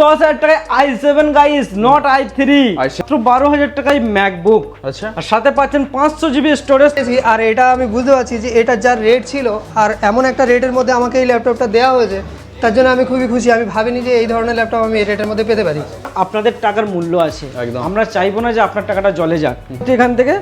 দশ হাজার টাকায় I seven guys not I three মাত্র বারো হাজার টাকায় ম্যাকবুক আচ্ছা। আর সাথে পাচ্ছেন পাঁচশো জিবি স্টোরেজ আর এটা আমি বুঝতে পারছি যে এটা যার রেট ছিল আর এমন একটা রেটের মধ্যে আমাকে এই ল্যাপটপটা দেওয়া হয়েছে তার জন্য আমি খুবই খুশি। আমি ভাবিনি যে এই ধরনের ল্যাপটপ আমি এই রেটের মধ্যে পেতে পারি। আপনাদের টাকার মূল্য আছে। একদম। আমরা চাইব না যে আপনার টাকাটা জলে যাক। এখান থেকে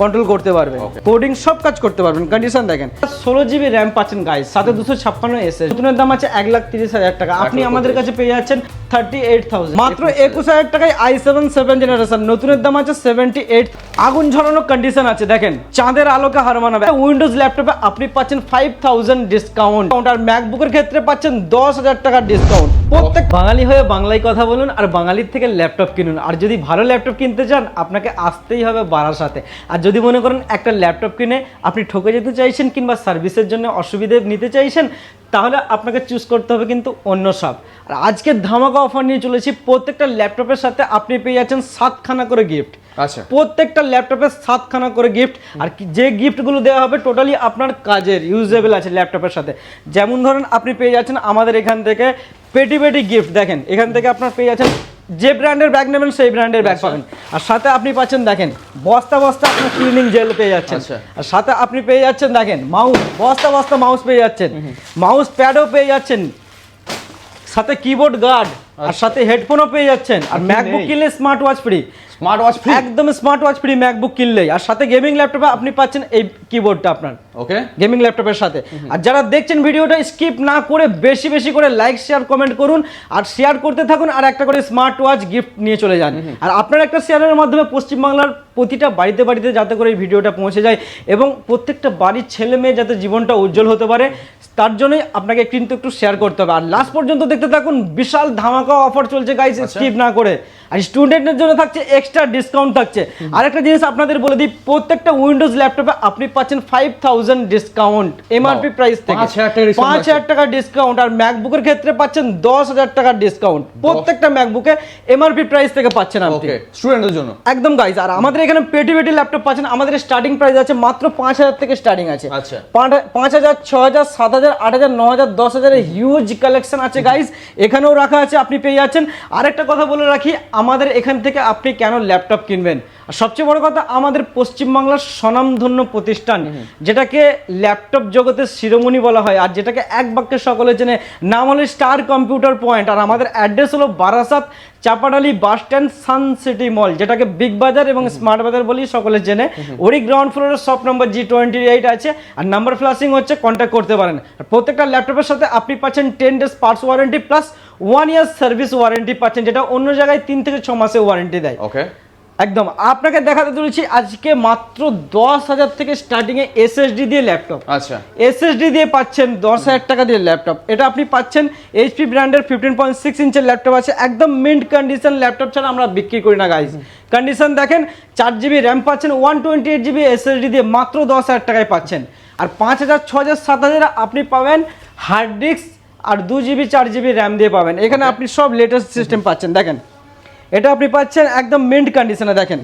কন্ট্রোল করতে পারবেন। কোডিং সব কাজ করতে পারবেন কন্ডিশন দেখেন। ষোলো জিবি র্যাম পাচ্ছেন গাইজ সাথে দুশো ছাপ্পান্ন এসে দাম আছে এক লাখ তিরিশ হাজার টাকা। আপনি আমাদের কাছে পেয়ে যাচ্ছেন থার্টি এইট থাউজেন্ড মাত্র একুশ হাজার টাকায় আই সেভেন সেভেন জেনারেশন নতুনের দাম আছে সেভেন্টি এইট আগুন ঝরানো কন্ডিশন আছে দেখেন। চাঁদের আলোকে হার মানাবে। উইন্ডোজ ল্যাপটপে আপনি পাচ্ছেন ফাইভ থাউজেন্ড ডিসকাউন্ট আর ম্যাকবুকের ক্ষেত্রে পাচ্ছেন দশ হাজার টাকার ডিসকাউন্ট প্রত্যেক বাঙালি হয়ে বাংলায় কথা বলুন আর বাঙালির থেকে ল্যাপটপ কিনুন। আর যদি ভালো ল্যাপটপ কিনতে চান আপনাকে আসতেই হবে বাড়ার সাথে আর যদি মনে করেন একটা ল্যাপটপ কিনে আপনি ঠকে যেতে চাইছেন কিংবা সার্ভিসের জন্য অসুবিধে নিতে চাইছেন তাহলে আপনাকে চুজ করতে হবে কিন্তু অন্য সব। আর আজকে ধামাকা অফার নিয়ে চলেছি প্রত্যেকটা ল্যাপটপের সাথে আপনি পেয়ে যাচ্ছেন সাতখানা করে গিফট আচ্ছা। প্রত্যেকটা ল্যাপটপের সাতখানা করে গিফট আর যে গিফটগুলো দেওয়া হবে টোটালি আপনার কাজের ইউজেবল আছে ল্যাপটপের সাথে। যেমন ধরেন আপনি পেয়ে যাচ্ছেন আমাদের এখান থেকে পেটি পেটি গিফট দেখেন এখান থেকে আপনার পেয়ে যাচ্ছেন যে ব্র্যান্ডের ব্যাগ নেবেন সেই ব্র্যান্ডের ব্যাগ পাবেন। আর সাথে আপনি পাচ্ছেন দেখেন বস্তা বস্তা আপনার ক্লিনিং জেল পেয়ে যাচ্ছেন। আচ্ছা। আর সাথে আপনি পেয়ে যাচ্ছেন দেখেন মাউস বস্তা বস্তা মাউস পেয়ে যাচ্ছেন। মাউস প্যাডও পেয়ে যাচ্ছেন। সাথে কিবোর্ড গার্ড আর সাথে হেডফোনও পেয়ে যাচ্ছেন। আর ম্যাকবুক কিনলে smart watch free smart watch free একদম স্মার্ট ওয়াচ ফ্রি ম্যাকবুক কিনলেই। আর সাথে গেমিং ল্যাপটপে আপনি পাচ্ছেন এই কিবোর্ডটা আপনার। ওকে। গেমিং ল্যাপটপের সাথে। আর যারা দেখছেন ভিডিওটা স্কিপ না করে বেশি বেশি করে লাইক শেয়ার কমেন্ট করুন। আর শেয়ার করতে থাকুন আর একটা করে স্মার্ট ওয়াচ গিফট নিয়ে চলে যান। আর আপনার একটা শেয়ারের মাধ্যমে পশ্চিমবাংলার প্রতিটা বাড়িতে বাড়িতে যাতে করে এই ভিডিওটা পৌঁছে যায় এবং প্রত্যেকটা বাড়ির ছেলে মেয়ে যাতে জীবনটা উজ্জ্বল হতে পারে তার জন্যই আপনাকে কিন্তু একটু শেয়ার করতে হবে। আর লাস্ট পর্যন্ত দেখতে থাকুন বিশাল ধামাকা অফার চলছে গাইস স্কিপ না করে। আর স্টুডেন্টের জন্য থাকছে এক্সট্রা ডিসকাউন্ট থাকছে। আরেকটা জিনিস আপনাদের বলে দিই প্রত্যেকটা উইন্ডোজ ল্যাপটপে আপনি পাচ্ছেন five thousand discount MRP price থেকে। 5,000 টাকা discount পাঁচ হাজার টাকার ডিসকাউন্ট আর ম্যাকবুকের ক্ষেত্রে পাচ্ছেন দশ হাজার টাকার ডিসকাউন্ট প্রত্যেকটা ম্যাকবুকে এমআরপি প্রাইস থেকে পাচ্ছেন আপনি। স্টুডেন্টদের জন্য। একদম গাইজ আর আমাদের এখানে পেটি পেটি ল্যাপটপ পাচ্ছেন। আমাদের স্টার্টিং প্রাইস আছে মাত্র পাঁচ হাজার থেকে স্টার্টিং আছে। আচ্ছা। পাঁচ- পাঁচ হাজার ছ হাজার সাত হাজার আট হাজার ন হাজার দশ হাজারের হিউজ কালেকশন আছে গাইজ এখানেও রাখা আছে আপনি পেয়ে যাচ্ছেন। আরেকটা কথা বলে রাখি আমাদের এখান থেকে আপনি কেন ল্যাপটপ কিনবেন? আর সবচেয়ে বড় কথা আমাদের পশ্চিমবাংলার স্বনামধন্য প্রতিষ্ঠান যেটাকে ল্যাপটপ জগতের শিরোমণি বলা হয় আর যেটাকে এক বাক্যে সকলে চেনে নাম হলো স্টার কম্পিউটার পয়েন্ট। আর আমাদের অ্যাড্রেস হলো Barasat Chapadali bus stand Sun City mall যেটাকে বিগ বাজার এবং স্মার্ট বাজার বলেই সকলে জেনে ওরই গ্রাউন্ড ফ্লোরের shop number G twenty eight আছে আর নাম্বার ফ্লাশিং হচ্ছে কন্ট্যাক্ট করতে পারেন। আর প্রত্যেকটা ল্যাপটপের সাথে আপনি পাচ্ছেন ten days parts warranty plus one year service warranty পাচ্ছেন যেটা অন্য জায়গায় তিন থেকে ছ মাসে ওয়ারেন্টি দেয়। ওকে একদম। আপনাকে দেখাতে চলেছি আজকে মাত্র দশ হাজার থেকে স্টার্টিং স্টার্টিংয়ে এসএসডি দিয়ে ল্যাপটপ আচ্ছা। এসএসডি দিয়ে পাচ্ছেন দশ হাজার টাকা দিয়ে ল্যাপটপ এটা আপনি পাচ্ছেন এইচপি ব্র্যান্ডের ফিফটিন পয়েন্ট সিক্স ইঞ্চের ল্যাপটপ আছে। একদম মিন্ট কন্ডিশন ল্যাপটপ ছাড়া আমরা বিক্রি করি না গাইজ কন্ডিশন দেখেন চার জিবি র্যাম পাচ্ছেন one twenty eight GB SSD দিয়ে মাত্র দশ হাজার টাকায় পাচ্ছেন। আর পাঁচ হাজার ছ হাজার সাত হাজার আপনি পাবেন হার্ড ডিস্ক আর দু জিবি চার জিবি র্যাম দিয়ে পাবেন। এখানে আপনি সব লেটেস্ট সিস্টেম পাচ্ছেন দেখেন। এটা আপনি পাচ্ছেন একদম মিন্ট কন্ডিশনে দেখেন।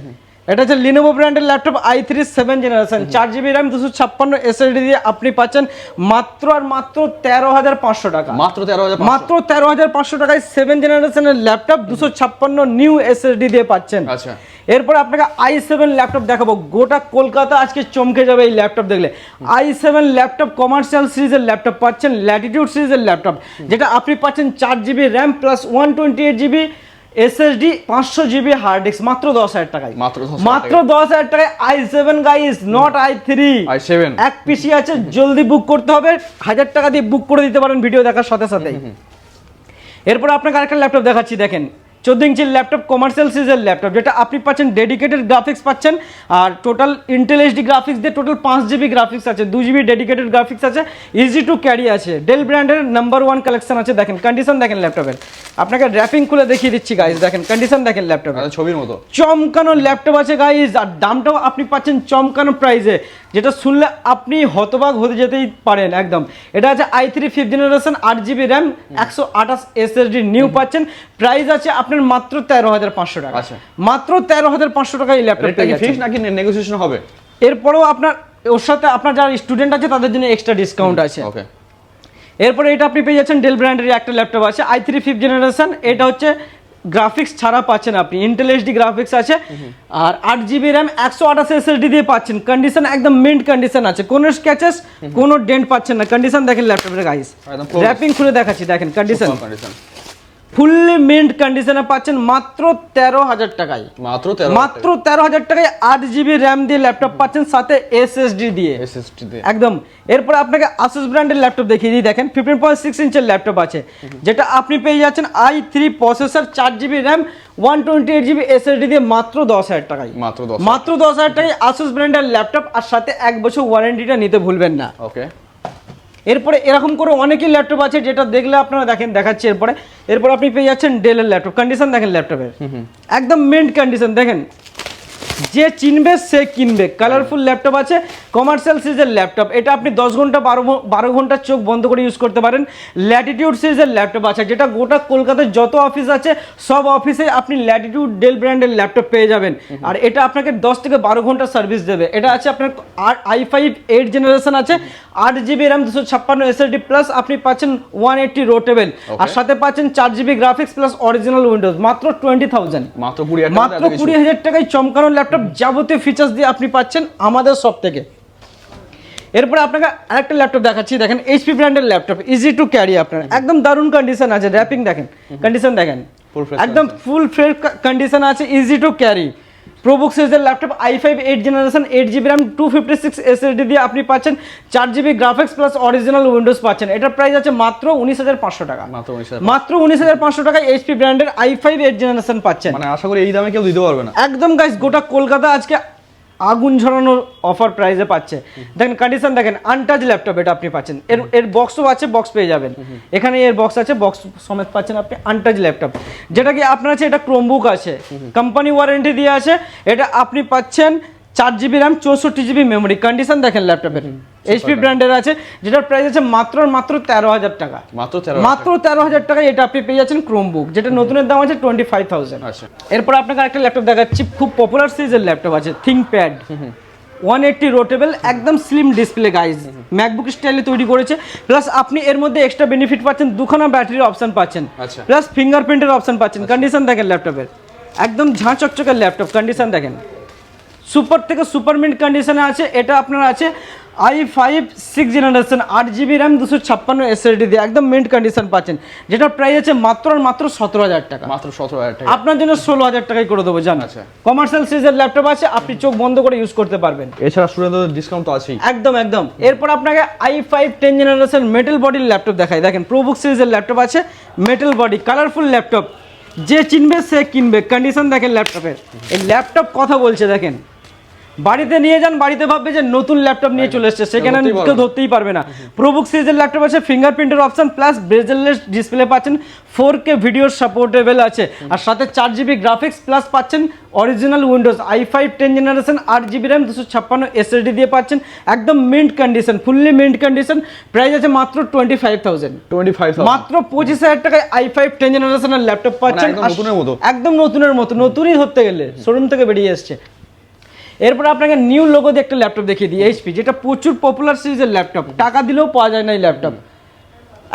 এটা হচ্ছে লিনোভো ব্র্যান্ডের laptop I three seven generation চার জিবি র্যাম দুশো ছাপ্পান্ন এসএসডি দিয়ে আপনি পাচ্ছেন মাত্র আর মাত্র তেরো হাজার পাঁচশো টাকা। মাত্র তেরো হাজার মাত্র তেরো হাজার পাঁচশো টাকায় সেভেন জেনারেশনের ল্যাপটপ দুশো ছাপ্পান্ন নিউ এসএসডি দিয়ে পাচ্ছেন। আচ্ছা। এরপর আপনাকে আই সেভেন ল্যাপটপ দেখাবো। গোটা কলকাতা আজকে চমকে যাবে এই ল্যাপটপ দেখলে। আই সেভেন ল্যাপটপ কমার্শিয়াল সিরিজের ল্যাপটপ পাচ্ছেন ল্যাটিটিউড সিরিজের ল্যাপটপ যেটা আপনি পাচ্ছেন চার GB RAM plus one twenty eight GB SSD পাঁচশো জিবি হার্ড ডিস্ক মাত্র দশ হাজার টাকায়। মাত্র মাত্র দশ হাজার টাকায় I seven guys not I three I seven এক পিসি আছে জলদি বুক করতে হবে হাজার টাকা দিয়ে বুক করে দিতে পারেন ভিডিও দেখার সাথে সাথে এরপর আপনাকে আরেকটা ল্যাপটপ দেখাচ্ছি দেখেন। চোদ্দ ইঞ্চির ল্যাপটপ কমার্শিয়াল সিজের ল্যাপটপ যেটা আপনি পাচ্ছেন ডেডিকেটেড গ্রাফিক্স পাচ্ছেন আর টোটাল ইন্টেল এইচডি গ্রাফিক্স দিয়ে টোটাল পাঁচ জিবি গ্রাফিক্স আছে দু জিবি ডেডিকেটেড গ্রাফিক্স আছে ইজি টু ক্যারি আছে। ডেল ব্র্যান্ডের নাম্বার ওয়ান কালেকশন আছে দেখেন কন্ডিশন দেখেন ল্যাপটপের। আপনাকে র্যাপিং খুলে দেখিয়ে দিচ্ছি গাইজ দেখেন কন্ডিশন দেখেন ল্যাপটপের। ছবির মতো। চমকানো ল্যাপটপ আছে গাইজ আর দামটাও আপনি পাচ্ছেন চমকানো প্রাইসে যেটা শুনলে আপনি হতবাক হতে যেতেই পারেন একদম। এটা আছে আই থ্রি ফিফথ জেনারেশন আট জিবি র্যাম একশো আঠাশ এসএসডি নিউ পাচ্ছেন। প্রাইস আছে আপনার মাত্র তেরো হাজার পাঁচশো টাকা। আচ্ছা। মাত্র তেরো হাজার পাঁচশো টাকা এই ল্যাপটপ রেটটা কি ফিক্স নাকি নেগোসিয়েশন হবে? এরপরেও আপনার ওর সাথে আপনার যারা স্টুডেন্ট আছে তাদের জন্য এক্সট্রা ডিসকাউন্ট আছে। ওকে এরপরে এটা আপনি পেয়ে যাচ্ছেন ডেল ব্র্যান্ডের একটা ল্যাপটপ আছে আই থ্রি ফিফথ জেনারেশন এটা হচ্ছে গ্রাফিক্স ছাড়া পাচ্ছেন আপনি। ইন্টেল এইচডি গ্রাফিক্স আছে আর আট জিবি র্যাম একশো আঠাশ এসএসডি দিয়ে পাচ্ছেন। কন্ডিশন একদম মিন্ট কন্ডিশন আছে। কোনো স্ক্যাচেস কোনো ডেন্ট পাচ্ছেন না। কন্ডিশন দেখেন ল্যাপটপের গাইস র্যাপিং খুলে দেখাচ্ছি দেখেন কন্ডিশন কন্ডিশন ফুললি মিন্ট কন্ডিশনে পাচ্ছেন মাত্র তেরো হাজার টাকায়। মাত্র মাত্র তেরো হাজার টাকায় আট জিবি র্যাম দিয়ে ল্যাপটপ পাচ্ছেন সাথে এসএসডি দিয়ে। এসএসডি দিয়ে। একদম। এরপর আপনাকে আসুস ব্র্যান্ডের ল্যাপটপ দেখিয়ে দিই দেখেন ফিফটিন পয়েন্ট সিক্স ইঞ্চের ল্যাপটপ আছে যেটা আপনি পেয়ে যাচ্ছেন আই থ্রি প্রসেসর চার GB RAM one twenty eight GB SSD দিয়ে মাত্র দশ হাজার টাকায়। মাত্র দশ মাত্র দশ হাজার টাকায় আসুস ব্র্যান্ডের ল্যাপটপ আর সাথে এক বছর ওয়ারেন্টিটা নিতে ভুলবেন না। ওকে এরপরে এরকম করে অনেকই ল্যাপটপ আছে যেটা দেখলে আপনারা দেখেন দেখাচ্ছি এরপরে। এরপর আপনি পেয়ে যাচ্ছেন ডেলের ল্যাপটপ। কন্ডিশন দেখেন ল্যাপটপের। একদম মেন্ট কন্ডিশন দেখেন। যে চিনবে সে কিনবে। কালারফুল ল্যাপটপ আছে কমার্শিয়াল সিরিজের ল্যাপটপ এটা আপনি দশ ঘণ্টা বারো বারো ঘণ্টার চোখ বন্ধ করে ইউজ করতে পারেন। ল্যাটিটিউড সিরিজের ল্যাপটপ আছে যেটা গোটা কলকাতায় যত অফিস আছে সব অফিসে আপনি ল্যাটিটিউড ডেল ব্র্যান্ডের ল্যাপটপ পেয়ে যাবেন। আর এটা আপনাকে দশ থেকে বারো ঘণ্টা সার্ভিস দেবে। এটা আছে আপনার আই ফাইভ এইট জেনারেশন আছে আট জিবি র্যাম দুশো ছাপ্পান্ন এসএসডি প্লাস আপনি পাচ্ছেন ওয়ান এইটটি রোটেবল আর সাথে পাচ্ছেন চার GB graphics plus original Windows মাত্র টোয়েন্টি থাউজেন্ড মাত্র কুড়ি হাজার মাত্র কুড়ি হাজার টাকায় চমকানো ল্যাপটপ যাবতীয় ফিচার্স দিয়ে আপনি পাচ্ছেন আমাদের সব থেকে। এরপরে আপনাকে আরেকটা ল্যাপটপ দেখাচ্ছি দেখেন এইচপি ব্র্যান্ডের ল্যাপটপ ইজি টু ক্যারি আপনার। একদম দারুণ কন্ডিশন আছে র্যাপিং দেখেন কন্ডিশন দেখেন। একদম ফুল ফ্রেশ কন্ডিশন আছে ইজি টু ক্যারি প্রোবুক সিরিজের laptop I five eight generation eight GB RAM two fifty six SSD দিয়ে আপনি পাচ্ছেন চার GB graphics plus original Windows পাচ্ছেন। এটার প্রাইস আছে মাত্র উনিশ হাজার পাঁচশো টাকা। মাত্র উনিশ হাজার মাত্র উনিশ হাজার পাঁচশো টাকা এইচপি ব্র্যান্ডের আই ফাইভ এইট জেনারেশন পাচ্ছেন। মানে আশা করি এই দামে কেউ দিতে পারবে না। একদম গাইস গোটা কলকাতা আজকে আগুন ঝরানোর অফার প্রাইসে পাচ্ছে। দেখেন কন্ডিশন দেখেন আনটাচ ল্যাপটপ এটা আপনি পাচ্ছেন। এর এর বক্সও আছে বক্স পেয়ে যাবেন। এখানে এর বক্স আছে বক্স সমেত পাচ্ছেন আপনি আনটাচ ল্যাপটপ যেটা কি আপনার আছে এটা ক্রোমবুক আছে। কোম্পানি ওয়ারেন্টি দিয়ে আছে। এটা আপনি পাচ্ছেন চার জিবি র্যাম চৌষট্টি জিবি মেমোরি কন্ডিশন দেখেন ল্যাপটপের এইচপি ব্র্যান্ডের আছে যেটার প্রাইস আছে মাত্র মাত্র তেরো হাজার টাকা। মাত্র তেরো মাত্র তেরো হাজার টাকায় এটা আপনি পেয়ে যাচ্ছেন ক্রোমবুক যেটা নতুনের দাম আছে টোয়েন্টি ফাইভ থাউজেন্ড আচ্ছা। এরপর আপনাকে একটা ল্যাপটপ দেখাচ্ছি খুব পপুলার সিরিজের ল্যাপটপ আছে থিঙ্কপ্যাড ওয়ান এইটটি রোটেবল একদম স্লিম ডিসপ্লে গাইজ ম্যাকবুক স্টাইলে তৈরি করেছে প্লাস আপনি এর মধ্যে এক্সট্রা বেনিফিট পাচ্ছেন দুখানা ব্যাটারির অপশন পাচ্ছেন। আচ্ছা। প্লাস ফিঙ্গারপ্রিন্টের অপশন পাচ্ছেন কন্ডিশন দেখেন ল্যাপটপের একদম ঝাঁ চকচকের ল্যাপটপ কন্ডিশন দেখেন। সুপার থেকে সুপার মিন্ট কন্ডিশনে আছে এটা আপনার আছে আই ফাইভ সিক্স জেনারেশন আট জিবি র্যাম দুশো ছাপ্পান্ন এসএসডি দিয়ে একদম মিন্ট কন্ডিশন পাচ্ছেন যেটার প্রাইস আছে মাত্র আর মাত্র সতেরো হাজার টাকা। মাত্র সতেরো হাজার টাকা। আপনার জন্য ষোলো হাজার টাকায় করে দেবো জান আচ্ছা। কমার্শিয়াল সিরিজের ল্যাপটপ আছে আপনি চোখ বন্ধ করে ইউজ করতে পারবেন। এছাড়া স্টুডেন্টদের ডিসকাউন্ট তো আছেই। একদম একদম। এরপর আপনাকে I five ten generation metal বডির ল্যাপটপ দেখাই। দেখেন প্রোবুক সিরিজের ল্যাপটপ আছে মেটাল বডি কালারফুল ল্যাপটপ যে চিনবে সে কিনবে। কন্ডিশন দেখেন ল্যাপটপের এই ল্যাপটপ কথা বলছে দেখেন। বাড়িতে নিয়ে যান বাড়িতে ভাববে যে নতুন ল্যাপটপ নিয়ে চলে এসছে। সেখানে কেউ ধরতেই পারবে না। প্রোবুক সিরিজের ল্যাপটপ আছে ফিঙ্গারপ্রিন্টের অপশন প্লাস ব্রেজেলেস ডিসপ্লে পাচ্ছেন। ফোর কে ভিডিও সাপোর্টেবল আছে। আর সাথে চার জিবি গ্রাফিক্স প্লাস পাচ্ছেন original Windows I five ten generation আট জিবি র্যাম দুশো ছাপ্পান্ন এসএসডি দিয়ে পাচ্ছেন। একদম mint condition fully mint condition price আছে মাত্র twenty five thousand twenty five মাত্র পঁচিশ হাজার টাকায় আই ফাইভ টেন জেনারেশনের ল্যাপটপ পাচ্ছেন। একদম নতুনের মতো। নতুনই ধরতে গেলে। শোরুম থেকে বেরিয়ে এসছে। এরপর আপনাকে নিউ লোগো দিয়ে একটা ল্যাপটপ দেখিয়ে দিই এইচপি যেটা প্রচুর পপুলার সিরিজের ল্যাপটপ টাকা দিলেও পাওয়া যায় না এই ল্যাপটপ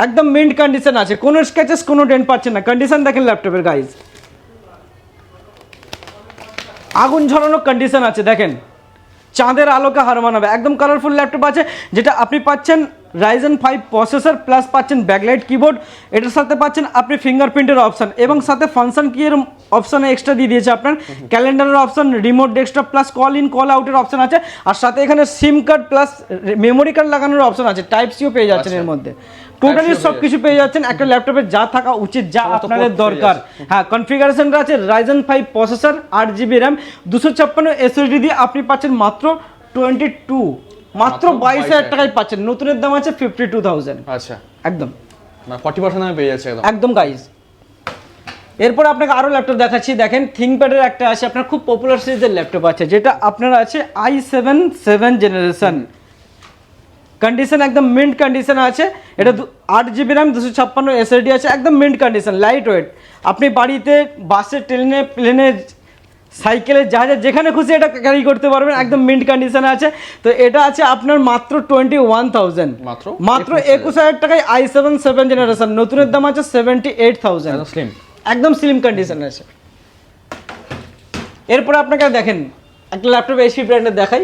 একদম মিন্ট কন্ডিশন আছে, কোনো স্ক্যাচেস কোনো ডেন্ট পাচ্ছে না। কন্ডিশন দেখেন ল্যাপটপের গাইজ আগুন ঝরানো কন্ডিশন আছে, দেখেন। চাঁদের আলোকে হার মানাবে। একদম কালারফুল ল্যাপটপ আছে, যেটা আপনি পাচ্ছেন রাইজেন ফাইভ প্রসেসর প্লাস পাচ্ছেন ব্যাকলাইট কিবোর্ড এটার সাথে পাচ্ছেন আপনি ফিঙ্গারপ্রিন্টের অপশন এবং সাথে ফাংশন কি এর অপশন এক্সট্রা দিয়ে দিয়েছে আপনার। ক্যালেন্ডারের option remote desktop plus call in call আউটের অপশন আছে। আর সাথে এখানে SIM card plus memory card লাগানোর অপশন আছে। টাইপ সিও পেয়ে যাচ্ছেন এর মধ্যে। টোটালি সব কিছু পেয়ে যাচ্ছেন। একটা ল্যাপটপে যা থাকা উচিত যা আপনাদের দরকার। হ্যাঁ কনফিগারেশনটা আছে রাইজেন ফাইভ প্রসেসর আট জিবি র্যাম দুশো ছাপ্পান্ন এসএসডি দিয়ে আপনি পাচ্ছেন মাত্র টোয়েন্টি টু মাত্র বাইশ হাজার 22,000 টাকায় পাচ্ছেন। নতুনের দাম আছে ফিফটি টু থাউজেন্ড আচ্ছা। একদম। মানে ফর্টি পার্সেন্ট দামে পেয়ে যাচ্ছে একদম। একদম গাইজ এরপর আপনাকে আরও ল্যাপটপ দেখাচ্ছি। দেখেন থিঙ্কপ্যাডের একটা আছে। আপনার খুব পপুলার সিরিজের ল্যাপটপ আছে যেটা আপনার আছে I seven seven generation condition একদম মিন্ট কন্ডিশন আছে। এটা আট জিবি র্যাম দুশো ছাপ্পান্ন এসএসডি আছে। একদম মিন্ট কন্ডিশন লাইট ওয়েট আপনি বাড়িতে বাসে ট্রেনে প্লেনে সাইকেলের যা যেখানে খুশি এটা ক্যারি করতে পারবেন একদম মিন্ট কন্ডিশনে আছে। তো এটা আছে আপনার মাত্র টোয়েন্টি ওয়ান থাউজেন্ড মাত্র মাত্র একুশ হাজার। টাকায় আই সেভেন সেভেন জেনারেশন নতুনের দাম আছে সেভেন্টি এইট থাউজেন্ড স্লিম একদম স্লিম কন্ডিশনে আছে। এরপরে আপনাকে দেখেন একটা ল্যাপটপ এসি ব্র্যান্ডের দেখাই।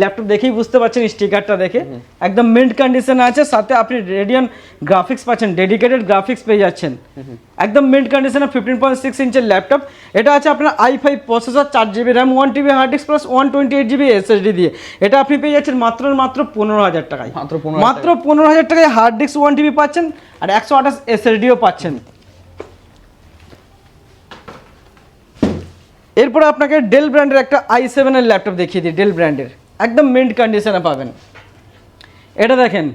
ল্যাপটপ দেখেই বুঝতে পারছেন স্টিকারটা দেখে। একদম মিন্ট কন্ডিশনে আছে সাথে আপনি রেডিয়ান গ্রাফিক্স পাচ্ছেন ডেডিকেটেড গ্রাফিক্স পেয়ে যাচ্ছেন। একদম মিন্ট কন্ডিশনে ফিফটিন পয়েন্ট সিক্স ইঞ্চের ল্যাপটপ এটা আছে আপনার আই ফাইভ প্রসেসর চার GB RAM one TB hard disk plus one twenty eight GB SSD দিয়ে। এটা আপনি পেয়ে যাচ্ছেন মাত্র মাত্র পনেরো হাজার টাকায়। মাত্র পনেরো হাজার টাকায় হার্ড ডিস্ক ওয়ান টিবি পাচ্ছেন আর একশো আঠাশ এসএসডিও পাচ্ছেন। এরপরে আপনাকে ডেল ব্র্যান্ডের একটা আই সেভেনের ল্যাপটপ দেখিয়ে দিই ডেল ব্র্যান্ডের একদম মিন্ট কন্ডিশনে পাবেন। এটা দেখেন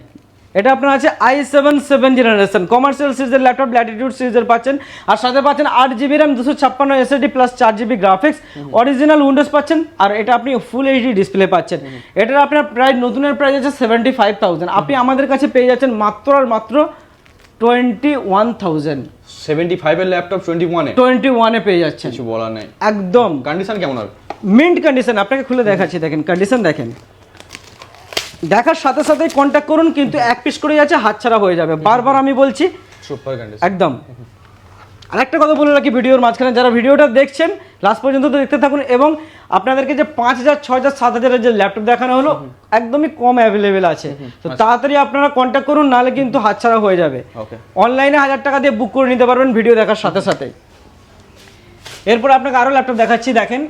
এটা আপনার আছে I seven seven generation commercial সিরিজের ল্যাপটপ ল্যাটিটিউড সিরিজের পাচ্ছেন। আর সাথে পাচ্ছেন আট জিবি র্যাম দুশো ছাপ্পান্ন এসএসডি প্লাস চার জিবি গ্রাফিক্স অরিজিনাল উইন্ডোজ পাচ্ছেন আর এটা আপনি ফুল এইচডি ডিসপ্লে পাচ্ছেন। এটার আপনার প্রায় নতুনের প্রাইস আছে সেভেন্টি ফাইভ থাউজেন্ড আপনি আমাদের কাছে পেয়ে যাচ্ছেন মাত্র আর মাত্র টোয়েন্টি ওয়ান থাউজেন্ড সেভেন্টি ফাইভের ল্যাপটপ টোয়েন্টি ওয়ানে টোয়েন্টি ওয়ানে পেয়ে যাচ্ছেন। কিছু বলার নেই। একদম। কন্ডিশন কেমন হবে? মিন্ট কন্ডিশন আপনাকে খুলে দেখাচ্ছি দেখেন কন্ডিশন দেখেন। দেখার সাথে সাথে কন্ট্যাক্ট করুন কিন্তু এক পিস করে যাচ্ছে হাতছাড়া হয়ে যাবে। বারবার আমি বলছি সুপার কন্ডিশন একদম। আরেকটা কথা বলে রাখি ভিডিওর মাঝখানে যারা ভিডিওটা দেখছেন লাস্ট পর্যন্ত তো দেখতে থাকুন এবং আপনাদেরকে যে পাঁচ হাজার ছয় হাজার সাত হাজারের যে ল্যাপটপ দেখানো হলো একদমই কম অ্যাভেলেবেল আছে। তো তাড়াতাড়ি আপনারা কন্ট্যাক্ট করুন নাহলে কিন্তু হাতছাড়া হয়ে যাবে। অনলাইনে হাজার টাকা দিয়ে বুক করে নিতে পারবেন ভিডিও দেখার সাথে সাথে। এরপর আপনাকে আরও ল্যাপটপ দেখাচ্ছি দেখেন।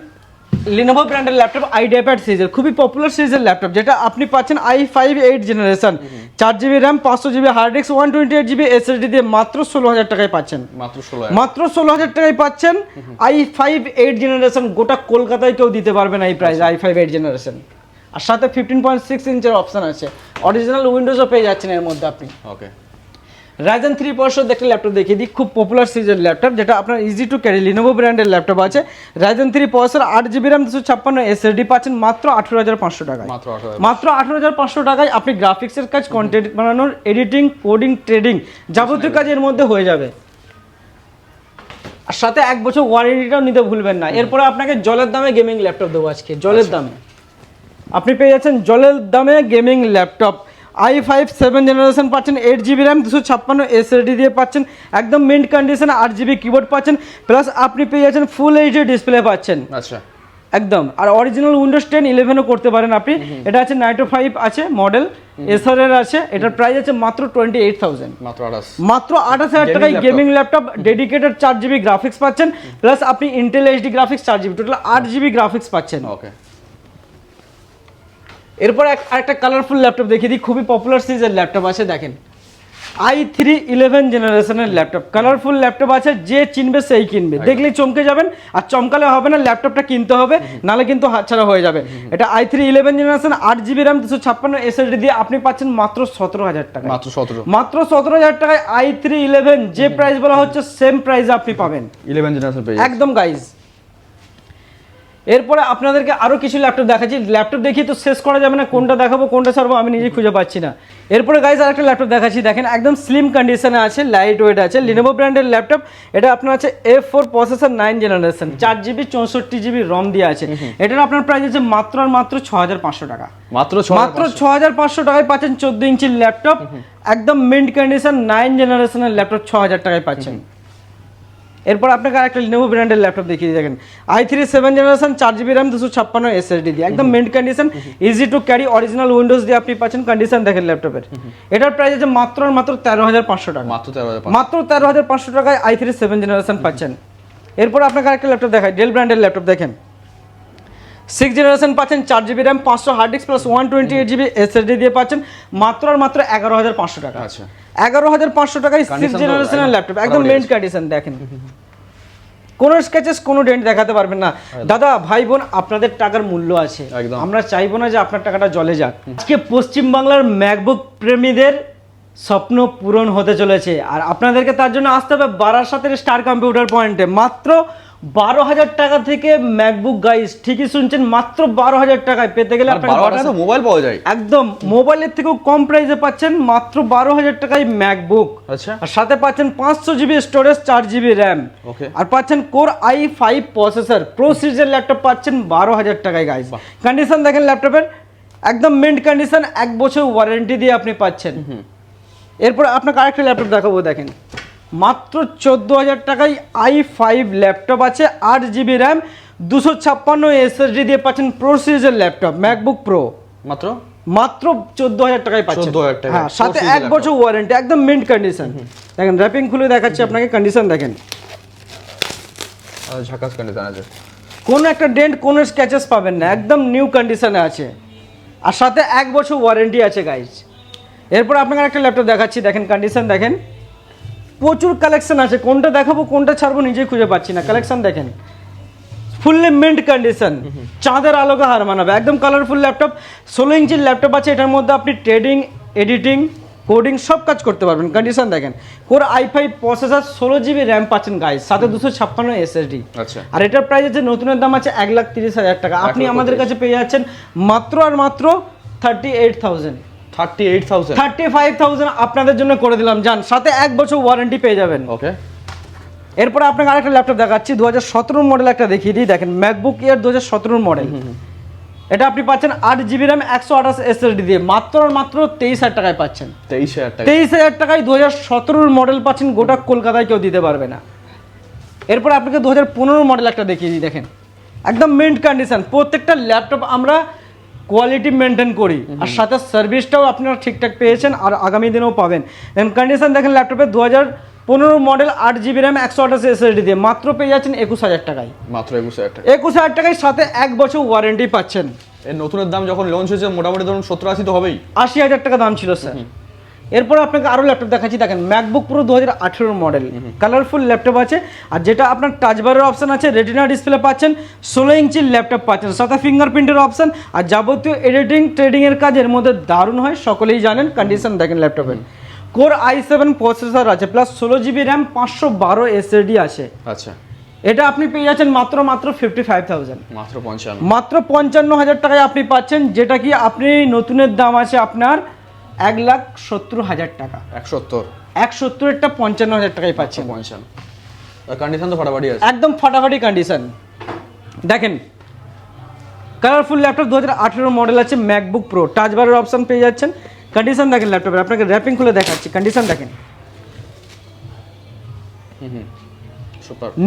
লিনোভো ব্র্যান্ডের ল্যাপটপ আইডিয়াপ্যাড সিরিজের খুবই পপুলার সিরিজের ল্যাপটপ যেটা আপনি পাচ্ছেন আই ফাইভ এইট জেনারেশন চার জিবি র্যাম পাঁচশো GB hard disk one twenty eight GB SSD দিয়ে মাত্র ষোলো হাজার টাকায় পাচ্ছেন। মাত্র ষোলো হাজার টাকায় পাচ্ছেন আই ফাইভ এইট জেনারেশন গোটা কলকাতায় কেউ দিতে পারবে না এই price I five eight generation আর সাথে ফিফটিন পয়েন্ট সিক্স ইঞ্চের অপশন আছে। অরিজিনাল উইন্ডোজও পেয়ে যাচ্ছেন এর মধ্যে আপনি। ওকে রাইজেন থ্রি পাঁচশো দেখতে ল্যাপটপ দেখিয়ে দিই। খুব পপুলার সিরিজের ল্যাপটপ যেটা আপনার ইজি টু ক্যারি লিনোভো ব্র্যান্ডের ল্যাপটপ আছে। রাইজেন থ্রি পাঁচশোর আট জিবি র্যাম দুশো ছাপ্পান্ন এসএসডি পাচ্ছেন মাত্র আঠেরো হাজার পাঁচশো টাকায়। মাত্র মাত্র আঠেরো হাজার পাঁচশো টাকায় আপনি গ্রাফিক্সের কাজ কন্টেন্ট বানানোর এডিটিং কোডিং ট্রেডিং যাবতীয় কাজ এর মধ্যে হয়ে যাবে। আর সাথে এক বছর ওয়ারেন্টিটাও নিতে ভুলবেন না। এরপরে আপনাকে জলের দামে গেমিং ল্যাপটপ দেবো আজকে জলের দামে। আপনি পেয়ে যাচ্ছেন জলের দামে gaming laptop I five seven generation পাচ্ছেন এইট জিবি র্যাম দুশো ছাপ্পান্ন এসএসডি দিয়ে পাচ্ছেন একদম মিন্ট কন্ডিশনে আট জিবি কিবোর্ড পাচ্ছেন প্লাস আপনি পেয়ে যাচ্ছেন ফুল এইচডি ডিসপ্লে পাচ্ছেন। আচ্ছা। একদম। আর অরিজিনাল উইন্ডোজ টেন ইলেভেনও করতে পারেন আপনি। এটা আছে নাইটো ফাইভ আছে মডেল এসআর এর আছে এটার প্রাইস আছে মাত্র টোয়েন্টি এইট থাউজেন্ড মাত্র আঠাশ। মাত্র আঠাশ হাজার টাকায় গেমিং ল্যাপটপ ডেডিকেটেড চার জিবি গ্রাফিক্স পাচ্ছেন প্লাস আপনি ইন্টেল এইচডি গ্রাফিক্স চার জিবি টোটাল আট জিবি গ্রাফিক্স পাচ্ছেন। ওকে এরপর এক আরেকটা কালারফুল ল্যাপটপ দেখিয়ে দিই। খুবই পপুলার সিরিজের ল্যাপটপ আছে দেখেন। আই থ্রি ইলেভেন জেনারেশনের ল্যাপটপ কালারফুল ল্যাপটপ আছে যে চিনবে সেই কিনবে। দেখলেই চমকে যাবেন আর চমকালে হবে না ল্যাপটপটা কিনতে হবে নালে কিন্তু হাতছাড়া হয়ে যাবে। এটা আই থ্রি ইলেভেন জেনারেশন আট জিবি র্যাম দুশো ছাপ্পান্ন এসএসডি দিয়ে আপনি পাচ্ছেন মাত্র সতেরো হাজার টাকা মাত্র সতেরো। মাত্র সতেরো হাজার টাকায় আই থ্রি ইলেভেন যে প্রাইস বলা হচ্ছে সেম প্রাইসে আপনি পাবেন। ইলেভেন জেনারেশন একদম গাইজ এরপরে আপনাদেরকে আরও কিছু ল্যাপটপ দেখাচ্ছি। ল্যাপটপ দেখিয়ে তো শেষ করা যাবে না কোনটা দেখাবো কোনটা ছাড়বো আমি নিজেই খুঁজে পাচ্ছি না। এরপরে গাইজ আর একটা ল্যাপটপ দেখাচ্ছি। দেখেন একদম স্লিম কন্ডিশনে আছে লাইট ওয়েট আছে লিনোভো ব্র্যান্ডের ল্যাপটপ এটা আপনার আছে F four processor nine generation চার জিবি চৌষট্টি জিবি রম দিয়ে আছে। এটার আপনার প্রাইস আছে মাত্র আর মাত্র ছ হাজার পাঁচশো টাকা। মাত্র মাত্র ছ হাজার পাঁচশো টাকায় পাচ্ছেন চোদ্দ ইঞ্চির ল্যাপটপ একদম মিন্ট কন্ডিশন নাইন জেনারেশনের ল্যাপটপ ছ হাজার টাকায় পাচ্ছেন। এরপর আপনাকে একটা লিনোভো ব্র্যান্ডের ল্যাপটপ দেখিয়ে দেখেন। আই থ্রি সেভেন জেনারেশন চার জিবি র্যাম দুশো ছাপ্পান্ন এসএসডি দিয়ে। একদম mint condition easy to carry original Windows দিয়ে আপনি পাচ্ছেন কন্ডিশন দেখেন ল্যাপটপের এটার প্রাইস আছে মাত্র আর মাত্র তেরো হাজার পাঁচশো টাকা। মাত্র তেরো হাজার মাত্র তেরো হাজার পাঁচশো টাকায় আই থ্রি সেভেন জেনারেশন পাচ্ছেন। এরপর আপনাকে আরেকটা ল্যাপটপ দেখায় ডেল ব্র্যান্ডের ল্যাপটপ দেখেন। সিক্স জেনারেশন পাচ্ছেন চার জিবি র্যাম পাঁচশো hard disk plus one twenty eight GB SSD দিয়ে পাচ্ছেন মাত্র আর মাত্র এগারো হাজার পাঁচশো টাকা। আচ্ছা। এগারো হাজার পাঁচশো টাকায় সিক্স জেনারেশনের ল্যাপটপ একদম মেন কন্ডিশন দেখেন। কোনো স্কেচেস কোনো ডেন্ট দেখাতে পারবেন না। দাদা ভাই বোন আপনাদের টাকার মূল্য আছে। আমরা চাইব না যে আপনার টাকাটা জলে যাক। আজকে পশ্চিমবাংলার ম্যাকবুক প্রেমীদের স্বপ্ন পূরণ হতে চলেছে। আর আপনাদেরকে তার জন্য আসতে হবে বারাসাতের স্টার কম্পিউটার পয়েন্টে মাত্র বারো হাজার টাকা থেকে ম্যাকবুক গাইস ঠিকই শুনছেন মাত্র বারো হাজার টাকায় পেতে গেলে তো মোবাইল পাওয়া যায়। একদম মোবাইলের থেকেও কম প্রাইসে পাচ্ছেন মাত্র বারো হাজার টাকায় ম্যাকবুক আচ্ছা। আর সাথে পাচ্ছেন পাঁচশো জিবি স্টোরেজ চার জিবি র্যাম ওকে। আর পাচ্ছেন core I five processor pro সিরিজের ল্যাপটপ পাচ্ছেন বারো হাজার টাকায় গাইস কন্ডিশন দেখেন ল্যাপটপের একদম মিন্ট কন্ডিশন এক বছর ওয়ারেন্টি দিয়ে আপনি পাচ্ছেন। এরপর আপনাকে আরেকটা ল্যাপটপ দেখাবো দেখেন। মাত্র চোদ্দ হাজার টাকায় আই ফাইভ ল্যাপটপ আছে আট জিবি র্যাম দুশো ছাপ্পান্ন এসএসডি দিয়ে পাচ্ছেন প্রো সিরিজের ল্যাপটপ ম্যাকবুক প্রো মাত্র? মাত্র চোদ্দ হাজার টাকায় পাচ্ছেন। 14,000 টাকায়। হ্যাঁ সাথে এক বছর ওয়ারেন্টি একদম মিন্ট কন্ডিশন দেখেন র্যাপিং খুলে দেখাচ্ছি আপনাকে কন্ডিশন দেখেন। আর ঝাকাস কন্ডিশন আছে। কোনো একটা ডেন্ট কোনো স্ক্যাচেস পাবেন না একদম নিউ কন্ডিশনে আছে। আর সাথে এক বছর ওয়ারেন্টি আছে গাইজ এরপর আপনাকে একটা ল্যাপটপ দেখাচ্ছি দেখেন কন্ডিশন দেখেন। প্রচুর কালেকশন আছে কোনটা দেখাবো কোনটা ছাড়বো নিজেই খুঁজে পাচ্ছি না। কালেকশন দেখেন। ফুললি মিন্ট কন্ডিশন চাঁদের আলোকে হার মানাবে। একদম কালারফুল ল্যাপটপ ষোলো ইঞ্চির ল্যাপটপ আছে এটার মধ্যে আপনি ট্রেডিং এডিটিং কোডিং সব কাজ করতে পারবেন। কন্ডিশন দেখেন। কোর আই ফাইভ প্রসেসার ষোলো জিবি র্যাম পাচ্ছেন গাইজ সাথে দুশো ছাপ্পান্ন এসএসডি আচ্ছা। আর এটার প্রাইস আছে নতুনের দাম আছে এক লাখ তিরিশ হাজার টাকা। আপনি আমাদের কাছে পেয়ে যাচ্ছেন মাত্র আর মাত্র thirty eight thousand thirty eight thousand thirty five thousand আপনাদের জন্য করে দিলাম যান। সাথে এক বছর ওয়ারেন্টি পেয়ে যাবেন। ওকে এরপরে আপনাকে আরেকটা ল্যাপটপ দেখাচ্ছি দু হাজার সতেরো মডেল একটা দেখিয়ে দিই। দেখেন ম্যাকবুক ইয়ার দু হাজার মডেল এটা আপনি পাচ্ছেন আট জিবি র্যাম একশো আঠাশ এসএসডি দিয়ে। মাত্র আর মাত্র তেইশ হাজার টাকায় পাচ্ছেন। তেইশ হাজার টাকা। তেইশ হাজার টাকায় দু হাজার সতেরোর মডেল পাচ্ছেন গোটা কলকাতায় কেউ দিতে পারবে না। এরপর আপনাকে দু হাজার পনেরো মডেল একটা দেখিয়ে দিই দেখেন। একদম মিন্ট কন্ডিশন প্রত্যেকটা ল্যাপটপ আমরা কোয়ালিটি মেনটেন করি। আর সাথে সার্ভিসটাও আপনারা ঠিকঠাক পেয়েছেন আর আগামী দিনেও পাবেন। দেন কন্ডিশন দেখেন ল্যাপটপে দু হাজার পনেরো মডেল আট জিবি র্যাম একশো আঠাশ এসএসডি দিয়ে। মাত্র পেয়ে যাচ্ছেন একুশ হাজার টাকায়। মাত্র একুশ হাজার টাকা। একুশ হাজার টাকায় সাথে এক বছর ওয়ারেন্টি পাচ্ছেন। এর নতুনের দাম যখন লঞ্চ হয়েছে মোটামুটি ধরুন সত্তর আশি তো হবেই। আশি হাজার টাকা দাম ছিল স্যার এরপর আপনাকে আরও ল্যাপটপ দেখাচ্ছি। দেখেন ম্যাকবুক প্রো দু হাজার আঠেরো মডেল কালারফুল ল্যাপটপ আছে। আর যেটা আপনার টাচবারের অপশন আছে রেটিনা ডিসপ্লে পাচ্ছেন ষোলো ইঞ্চির ল্যাপটপ পাচ্ছেন সাথে ফিঙ্গারপ্রিন্টের অপশন আর যাবতীয় এডিটিং ট্রেডিংয়ের কাজ এর মধ্যে দারুণ হয় সকলেই জানেন কন্ডিশন দেখেন ল্যাপটপের কোর আই সেভেন প্রসেসর আছে প্লাস ষোলো জিবি র্যাম পাঁচশো বারো এসএডি আছে। আচ্ছা। এটা আপনি পেয়ে যাচ্ছেন মাত্র মাত্র ফিফটি ফাইভ থাউজেন্ড মাত্র পঞ্চান্ন। মাত্র পঞ্চান্ন হাজার টাকায় আপনি পাচ্ছেন যেটা কি আপনি নতুনের দাম আছে আপনার এক লাখ সত্তর হাজার টাকা। এক সত্তর। এক সত্তরেরটা পঞ্চান্ন হাজার টাকায় পাচ্ছেন। পঞ্চান্ন। কন্ডিশন তো ফাটাফাটি আছে। একদম ফাটাফাটি কন্ডিশন দেখেন কালারফুল ল্যাপটপ দু হাজার আঠেরো মডেল আছে ম্যাকবুক প্রো টাচবারের অপশন পেয়ে যাচ্ছেন। কন্ডিশন দেখেন ল্যাপটপের আপনাকে র্যাপিং খুলে দেখাচ্ছি। কন্ডিশন দেখেন।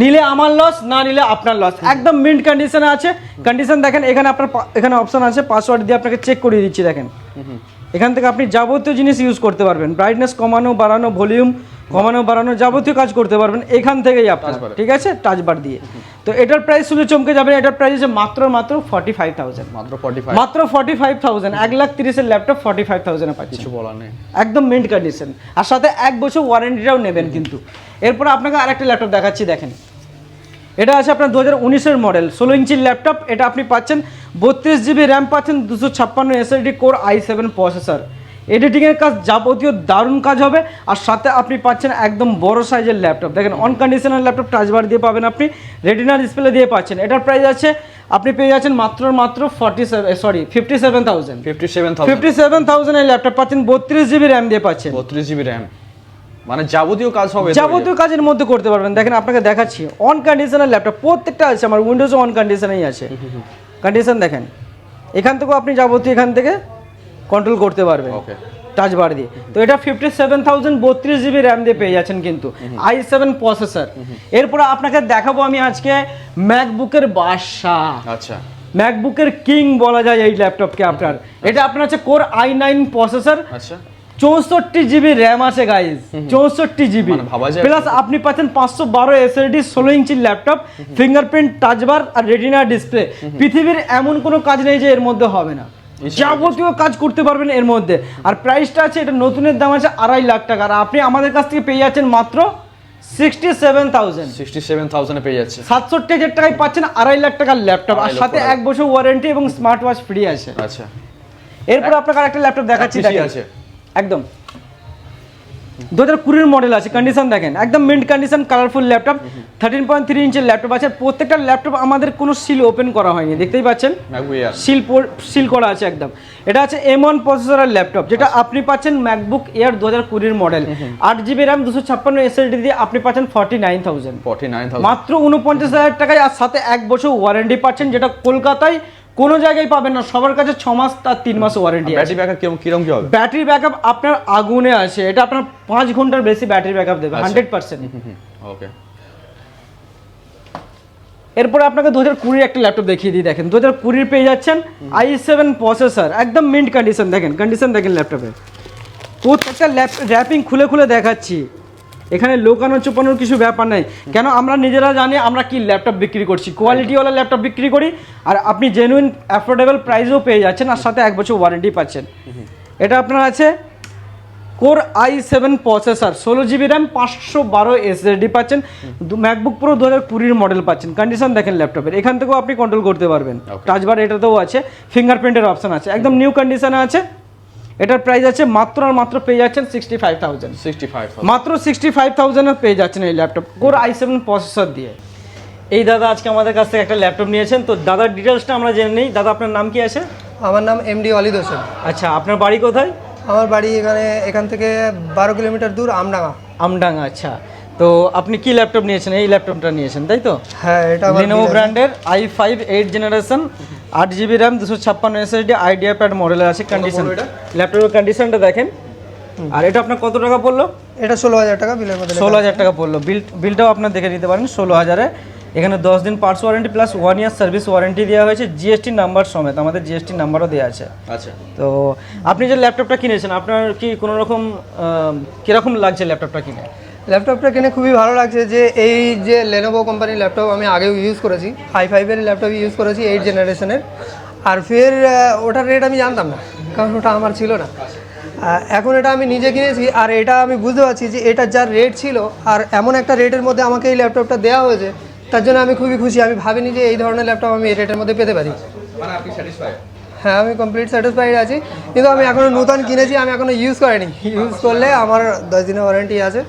নিলে আমার লস না নিলে আপনার লস একদম মিন্ট কন্ডিশনে আছে। কন্ডিশন দেখেন এখানে আপনার এখানে অপশন আছে। পাসওয়ার্ড দিয়ে আপনাকে চেক করিয়ে দিচ্ছি দেখেন। এখান থেকে আপনি যাবতীয় জিনিস ইউজ করতে পারবেন। ব্রাইটনেস কমানো বাড়ানো ভলিউম কমানো বাড়ানো যাবতীয় কাজ করতে পারবেন। এখান থেকেই আপনার ঠিক আছে? টাচ টাচবার দিয়ে। তো এটার প্রাইস শুনে চমকে যাবেন এটার প্রাইস হচ্ছে মাত্র মাত্র ফর্টি ফাইভ থাউজেন্ড মাত্র ফর্টি ফাইভ মাত্র ফর্টি ফাইভ থাউজেন্ড এক লাখ তিরিশের ল্যাপটপ ফর্টি ফাইভ থাউজেন্ডে পাচ্ছি কিছু বলার নেই। একদম মিন্ট কন্ডিশন আর সাথে এক বছর ওয়ারেন্টিটাও নেবেন কিন্তু। এরপর আপনাকে আরেকটা ল্যাপটপ দেখাচ্ছি দেখেন। এটা আছে আপনার দু হাজার উনিশের মডেল ষোলো ইঞ্চির ল্যাপটপ এটা আপনি পাচ্ছেন বত্রিশ জিবি র্যাম পাচ্ছেন দুশো ছাপ্পান্ন SSD core i seven processor. এডিটিংয়ের কাজ যাবতীয় দারুণ কাজ হবে আর সাথে আপনি পাচ্ছেন একদম বড় সাইজের ল্যাপটপ। দেখেন অন কন্ডিশনাল ল্যাপটপ টাচবার দিয়ে পাবেন আপনি রেটিনা ডিসপ্লে দিয়ে পাচ্ছেন। এটার প্রাইস আছে আপনি পেয়ে যাচ্ছেন মাত্র মাত্র forty seven sorry fifty seven thousand fifty seven thousand fifty seven থাউজেন্ডের laptop পাচ্ছেন বত্রিশ জিবি র্যাম দিয়ে পাচ্ছেন। বত্রিশ জিবি র্যাম। মানে যাবতীয় কাজ হবে যাবতীয় কাজের মধ্যে করতে পারবেন। দেখেন আপনাকে দেখাচ্ছি। অন কন্ডিশনের ল্যাপটপ প্রত্যেকটা আছে আমার উইন্ডোজও অন কন্ডিশনেই আছে। কন্ডিশন দেখেন। এখান থেকেও আপনি যাবতীয় এখান থেকে কন্ট্রোল করতে পারবেন। ওকে টাচ বার দিয়ে। তো এটা ফিফটি সেভেন থাউজেন্ড বত্রিশ জিবি র্যাম দিয়ে পেয়ে যাচ্ছেন কিন্তু। আই সেভেন প্রসেসর এরপরে আপনাকে দেখাবো আমি আজকে ম্যাকবুকের বাদশাহ। আচ্ছা। ম্যাকবুকের কিং বলা যায় এই ল্যাপটপকে আপনার। এটা আপনার আছে কোর আই নাইন প্রসেসর আচ্ছা। চৌষট্টি জিবি র্যাম আছে গাইজ চৌষট্টি জিবি মানে প্লাস আপনি পাচ্ছেন পাঁচশো বারো এসএলডি ষোলো ইঞ্চির ল্যাপটপ ফিঙ্গারপ্রিন্ট টাচবার আর রেটিনা ডিসপ্লে পৃথিবীর এমন কোনো কাজ নেই যে এর মধ্যে হবে না। যাবতীয় কাজ করতে পারবেন এর মধ্যে। আর প্রাইসটা আছে এটা নতুনের দাম আছে আড়াই লাখ টাকা। আর আপনি আমাদের কাছ থেকে পেয়ে যাচ্ছেন মাত্র sixty seven thousand sixty seven থাউজেন্ডে পেয়ে যাচ্ছে। সাতষট্টি হাজার টাকায় পাচ্ছেন আড়াই লাখ টাকার ল্যাপটপ আর সাথে এক বছর ওয়ারেন্টি এবং স্মার্ট ওয়াচ ফ্রি আছে। আচ্ছা। এরপর আপনাকে আরেকটা ল্যাপটপ দেখাচ্ছি আছে। একদম। দু হাজার কুড়ির মডেল আছে কন্ডিশন দেখেন। একদম mint condition colourful laptop thirteen point three ইঞ্চের laptop আছে। প্রত্যেকটা ল্যাপটপ আমাদের কোনো সিল ওপেন করা হয়নি দেখতেই পাচ্ছেন? সিল সিল করা আছে একদম। এটা আছে এম ওয়ান প্রসেসরের ল্যাপটপ যেটা আপনি পাচ্ছেন ম্যাকবুক এয়ার দু হাজার কুড়ির মডেল আট জিবি র্যাম দুশো ছাপ্পান্ন এসএসডি দিয়ে আপনি পাচ্ছেন forty nine thousand forty nine মাত্র উনপঞ্চাশ হাজার টাকায় আর সাথে এক বছর ওয়ারেন্টি পাচ্ছেন যেটা কলকাতায় কোনো জায়গায় পাবেন না সবার কাছে ছ মাস তার তিন মাস ওয়ারেন্টি ব্যাটারি ব্যাকআপ কীরকম কীরকম কি হবে? ব্যাটারি ব্যাকআপ আপনার আগুনে আছে এটা আপনার পাঁচ ঘণ্টার বেশি ব্যাটারি ব্যাকআপ দেবে আচ্ছা। Hundred percent okay. এরপরে আপনাকে দু হাজার কুড়ির একটা ল্যাপটপ দেখিয়ে দিই দেখেন। দু হাজার কুড়ির পেয়ে যাচ্ছেন আই সেভেন প্রসেসর একদম মিন্ট কন্ডিশন দেখেন কন্ডিশন দেখেন ল্যাপটপে প্রত্যেকটা ল্যাপ র্যাপিং খুলে খুলে দেখাচ্ছি। এখানে লোকানো চুপানোর কিছু ব্যাপার নাই। কেন? আমরা নিজেরা জানি আমরা কি ল্যাপটপ বিক্রি করছি। কোয়ালিটিওয়ালা ল্যাপটপ বিক্রি করি আর আপনি জেনুইন অ্যাফোর্ডেবল প্রাইসও পেয়ে যাচ্ছেন আর সাথে এক বছর ওয়ারেন্টি পাচ্ছেন। এটা আপনার আছে কোর আই সেভেন প্রসেসার ষোলো জিবি র্যাম পাঁচশো বারো এসএসডি পাচ্ছেন। ম্যাকবুক প্রো দু হাজার কুড়ির মডেল পাচ্ছেন। কন্ডিশন দেখেন ল্যাপটপের। এখান থেকেও আপনি কন্ট্রোল করতে পারবেন. টাচবার এটাতেও আছে। ফিঙ্গারপ্রিন্টের অপশন আছে। একদম নিউ কন্ডিশনে আছে। এটার প্রাইস আছে মাত্র আর মাত্র পেয়ে যাচ্ছেন sixty five thousand sixty five মাত্র সিক্সটি ফাইভ থাউজেন্ডের পেয়ে যাচ্ছেন এই laptop core i seven processor দিয়ে। এই দাদা আজকে আমাদের কাছ থেকে একটা ল্যাপটপ নিয়েছেন। তো দাদার ডিটেলসটা আমরা জেনে নিই। দাদা আপনার নাম কি আছে? আমার নাম এমডি অলিদ হোসেন। আচ্ছা আপনার বাড়ি কোথায়? আমার বাড়ি এখানে এখান থেকে বারো কিলোমিটার দূর আমডাঙা আমডাঙ্গা আচ্ছা। তো আপনি কি ল্যাপটপ নিয়েছেন? এই ল্যাপটপটা নিয়েছেন তাই তো? হ্যাঁ এটা লিনোভো ব্র্যান্ডের আই ফাইভ এইট জেনারেশন আট জিবি র্যাম দুশো ছাপ্পান্ন এসএসডি আইডিয়া প্যাড মডেলের আছে কন্ডিশন ল্যাপটপের কন্ডিশনটা দেখেন। আর এটা আপনার কত টাকা পড়ল? এটা ষোলো হাজার টাকা বিলের মধ্যে ষোলো হাজার টাকা পড়ল। বিল বিলটাও আপনার দেখে নিতে পারেন ষোলো হাজারে। এখানে দশ দিন parts warranty plus one year service warranty দেওয়া হয়েছে জিএসটি নাম্বার সমেত আমাদের জিএসটি নাম্বারও দেওয়া আছে। আচ্ছা। তো আপনি যে ল্যাপটপটা কিনেছেন আপনার কি কোনো রকম কীরকম লাগছে ল্যাপটপটা কিনে? ল্যাপটপটা কিনে খুবই ভালো লাগছে যে এই যে লেনোভো কোম্পানির ল্যাপটপ আমি আগেও ইউজ করেছি আই ফাইভের ল্যাপটপ ইউজ করেছি এইট জেনারেশনের আর ফের ওটার রেট আমি জানতাম না কারণ ওটা আমার ছিল না। এখন এটা আমি নিজে কিনেছি আর এটা আমি বুঝতে পারছি যে এটার যা রেট ছিল আর এমন একটা রেটের মধ্যে আমাকে এই ল্যাপটপটা দেওয়া হয়েছে তার জন্য আমি খুবই খুশি। আমি ভাবিনি যে এই ধরনের ল্যাপটপ আমি এই রেটের মধ্যে পেতে পারি। মানে হ্যাঁ আমি কমপ্লিট স্যাটিসফাইড আছি। কিন্তু আমি এখনও নতুন কিনেছি আমি এখনও ইউজ করিনি। ইউজ করলে আমার দশ দিনের ওয়ারেন্টি আছে।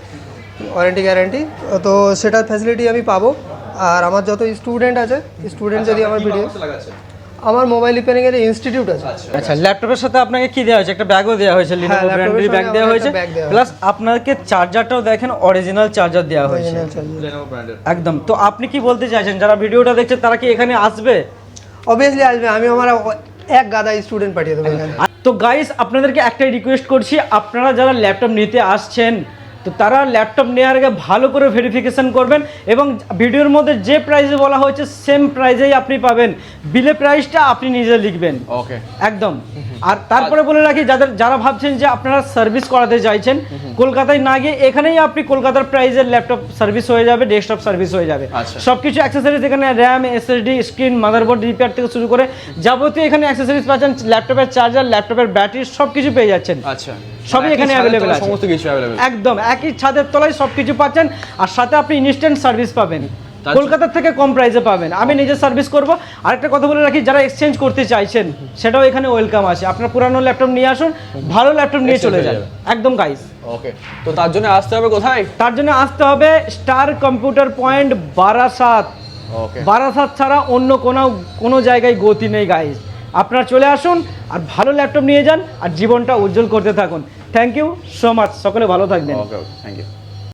Warranty guarantee. তো সেটার ফ্যাসিলিটি আমি পাবো। আর আমার যত স্টুডেন্ট আছে স্টুডেন্ট যদি আমার ভিডিও আমার মোবাইল রিপেয়ারিং এর ইনস্টিটিউট আছে। আচ্ছা ল্যাপটপের সাথে আপনাকে কি দেওয়া হয়েছে? একটা ব্যাগও দেওয়া হয়েছে লিনোভো ব্র্যান্ডের ব্যাগ দেওয়া হয়েছে। প্লাস আপনাকে চার্জারটাও দেখেন অরিজিনাল চার্জার দেওয়া হয়েছে। লেনোভো ব্র্যান্ডের একদম। তো আপনি কি বলতে চাইছেন? যারা ভিডিওটা দেখছে তারা কি এখানে আসবে? অবভিয়াসলি আসবে। আমি আমার এক গাদা স্টুডেন্ট পাঠিয়ে দেবো তো গাইস আপনাদেরকে একটাই রিকোয়েস্ট করছি আপনারা যারা ল্যাপটপ নিতে আসছেন তো তারা ল্যাপটপ নেওয়ার আগে ভালো করে ভেরিফিকেশন করবেন এবং ভিডিওর মধ্যে যে প্রাইসে বলা হয়েছে সেম প্রাইসেই আপনি পাবেন। বিলে প্রাইসটা আপনি নিজে লিখবেন। ওকে একদম। আর তারপরে বলে রাখি যাদের যারা ভাবছেন যে আপনারা সার্ভিস করাতে চাইছেন কলকাতায় না গিয়ে এখানেই আপনি কলকাতার প্রাইজের ল্যাপটপ সার্ভিস হয়ে যাবে ডেস্কটপ সার্ভিস হয়ে যাবে। আচ্ছা। সবকিছু অ্যাক্সেসরিজ এখানে RAM SSD screen motherboard repair থেকে শুরু করে যাবতীয় এখানে অ্যাক্সেসরিজ পাচ্ছেন ল্যাপটপের চার্জার ল্যাপটপের ব্যাটারি সব কিছু পেয়ে যাচ্ছেন। আচ্ছা। সবই মানে এখানে তলায় আছে। সমস্ত কিছু অ্যাভেলেবেল একদম একই ছাদের তলায় সব কিছু পাচ্ছেন আর সাথে আপনি ইনস্ট্যান্ট সার্ভিস পাবেন। তার- কলকাতার থেকে কম প্রাইসে পাবেন। আমি নিজে সার্ভিস করব। আরেকটা কথা বলে রাখি যারা এক্সচেঞ্জ করতে চাইছেন সেটাও এখানে ওয়েলকাম আছে। আপনার পুরানো ল্যাপটপ নিয়ে আসুন ভালো ল্যাপটপ নিয়ে চলে যান। একদম গাইস ওকে তো তার জন্য আসতে হবে কোথায়? তার জন্য আসতে হবে star computer point Barasat. Okay Barasat ছাড়া অন্য কোনো কোনো জায়গায় গতি নেই গাইস আপনারা চলে আসুন আর ভালো ল্যাপটপ নিয়ে যান আর জীবনটা উজ্জ্বল করতে থাকুন। থ্যাংক ইউ সো মাচ সকলে ভালো থাকবেন। Okay thank you